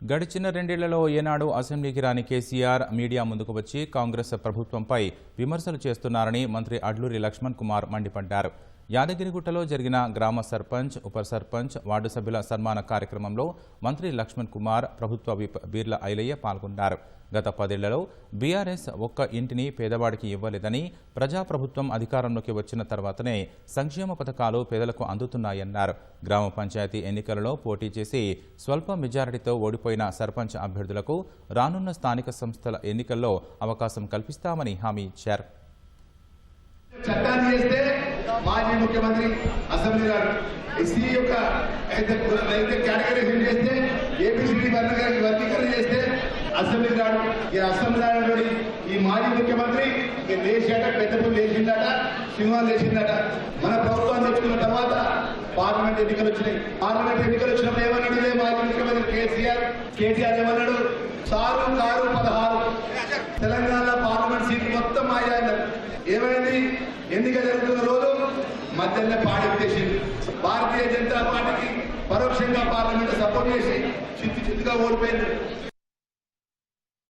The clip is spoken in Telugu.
గడిచిన రెండేళ్ళలో ఏనాడు అసెంబ్లీకి రాని కేసీఆర్ మీడియా ముందుకు వచ్చి కాంగ్రెస్ ప్రభుత్వంపై విమర్శలు చేస్తున్నారని మంత్రి అడ్లూరి లక్ష్మణ్ కుమార్ మండిపడ్డారు. యాదగిరిగుట్టలో జరిగిన గ్రామ సర్పంచ్ ఉప సర్పంచ్ వార్డు సభ్యుల సన్మాన కార్యక్రమంలో మంత్రి లక్ష్మణ్ కుమార్ ప్రభుత్వ విప్ బీర్ల ఐలయ్య పాల్గొన్నారు. గత పదేళ్ళలో బీఆర్ఎస్ ఒక్క ఇంటిని పేదవాడికి ఇవ్వలేదని ప్రజాప్రభుత్వం అధికారంలోకి వచ్చిన తర్వాతనే సంక్షేమ పథకాలు పేదలకు అందుతున్నాయన్నారు. గ్రామ పంచాయతీ ఎన్నికలలో పోటీ చేసి స్వల్ప మెజారిటీతో ఓడిపోయిన సర్పంచ్ అభ్యర్థులకు రానున్న స్థానిక సంస్థల ఎన్నికల్లో అవకాశం కల్పిస్తామని హామీ ఇచ్చారు. చట్టాన్ని చేస్తే మాజీ ముఖ్యమంత్రి అసెంబ్లీ గారు. ఎస్సీ యొక్క అయితే అయితే కేటగరైజేషన్ చేస్తే ఏపీసీడీ వర్గీకరణ వర్గీకరణ చేస్తే అసెంబ్లీ గారు ఈ అసెంబ్లీ గారు ఈ మాజీ ముఖ్యమంత్రి ఇక లేచాట పెద్ద లేచిందట సింహాలు లేచిందట. మన ప్రభుత్వం తెచ్చుకున్న తర్వాత పార్లమెంట్ ఎన్నికలు వచ్చినాయి. పార్లమెంట్ ఎన్నికలు వచ్చినప్పుడు ఏమన్నాడు ఇదే మాజీ ముఖ్యమంత్రి కేసీఆర్? కేటీఆర్ ఏమన్నాడు? సారు కారు పదహారు. తెలంగాణ పార్లమెంట్ సీట్లు మొత్తం మాయా ఏమైంది? ఎన్నిక జరుగుతున్న రోజు మధ్యలో పాడెత్తేసింది భారతీయ జనతా పార్టీకి పరోక్షంగా పార్లమెంట్ సపోర్ట్ చేసి చిత్తు చిత్తుగా ఓడిపోయింది